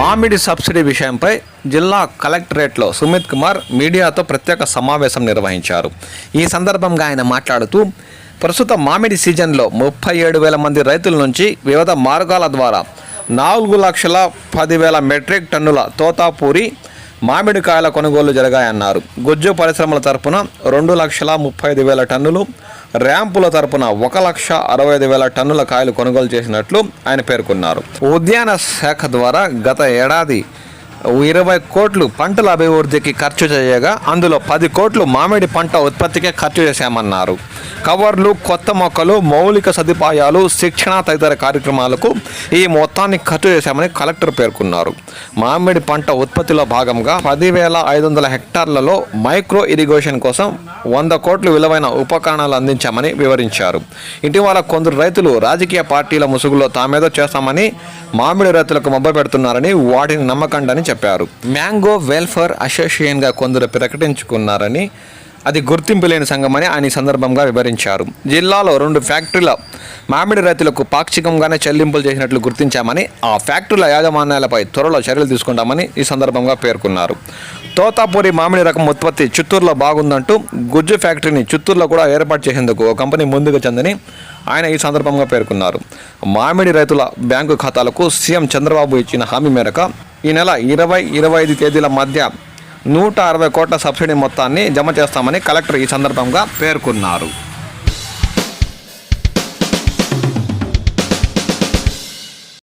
మామిడి సబ్సిడీ విషయంపై జిల్లా కలెక్టరేట్లో సుమిత్ కుమార్ మీడియాతో ప్రత్యేక సమావేశం నిర్వహించారు. ఈ సందర్భంగా ఆయన మాట్లాడుతూ ప్రస్తుత మామిడి సీజన్లో ముప్పై ఏడు వేల మంది రైతుల నుంచి వివిధ మార్గాల ద్వారా నాలుగు లక్షల పదివేల మెట్రిక్ టన్నుల తోతాపూరి మామిడికాయల కొనుగోలు జరిగాయన్నారు. గుజ్జు పరిశ్రమల తరపున రెండు లక్షల ముప్పై ఐదు వేల టన్నులు ర్యాంపుల తరపున ఒక లక్ష అరవై ఐదు వేల టన్నుల కాయలు కొనుగోలు చేసినట్లు ఆయన పేర్కొన్నారు. ఉద్యాన శాఖ ద్వారా గత ఏడాది ఇరవై కోట్లు పంటల అభివృద్ధికి ఖర్చు చేయగా అందులో పది కోట్లు మామిడి పంట ఉత్పత్తికే ఖర్చు చేశామన్నారు. కవర్లు కొత్త మొక్కలు మౌలిక సదుపాయాలు శిక్షణ తదితర కార్యక్రమాలకు ఈ మొత్తాన్ని ఖర్చు చేశామని కలెక్టర్ పేర్కొన్నారు. మామిడి పంట ఉత్పత్తిలో భాగంగా పదివేల ఐదు వందల హెక్టార్లలో మైక్రో ఇరిగేషన్ కోసం వంద కోట్లు విలువైన ఉపకరణాలు అందించామని వివరించారు. ఇటీవల కొందరు రైతులు రాజకీయ పార్టీల ముసుగులో తామేదో చేస్తామని మామిడి రైతులకు మొబ్బ పెడుతున్నారని వాటిని నమ్మకండని చెప్పారు. మ్యాంగో వెల్ఫేర్ అసోసియేషన్గా కొందరు ప్రకటించుకున్నారని అది గుర్తింపు లేని సంఘమని ఆయన సందర్భంగా వివరించారు. జిల్లాలో రెండు ఫ్యాక్టరీల మామిడి రైతులకు పాక్షికంగానే చెల్లింపులు చేసినట్లు గుర్తించామని ఆ ఫ్యాక్టరీల యాజమాన్యాలపై త్వరలో చర్యలు తీసుకుంటామని ఈ సందర్భంగా పేర్కొన్నారు. తోతాపూరి మామిడి రకం ఉత్పత్తి చిత్తూరులో బాగుందంటూ గుజ్జు ఫ్యాక్టరీని చిత్తూరులో కూడా ఏర్పాటు చేసేందుకు ఓ కంపెనీ ముందుకు చెందని ఆయన ఈ సందర్భంగా పేర్కొన్నారు. మామిడి రైతుల బ్యాంకు ఖాతాలకు సీఎం చంద్రబాబు ఇచ్చిన హామీ మేరకు ఈ నెల ఇరవై ఇరవై ఐదు తేదీల మధ్య నూట అరవై కోట్ల సబ్సిడీ మొత్తాన్ని జమ చేస్తామని కలెక్టర్ ఈ సందర్భంగా పేర్కొన్నారు.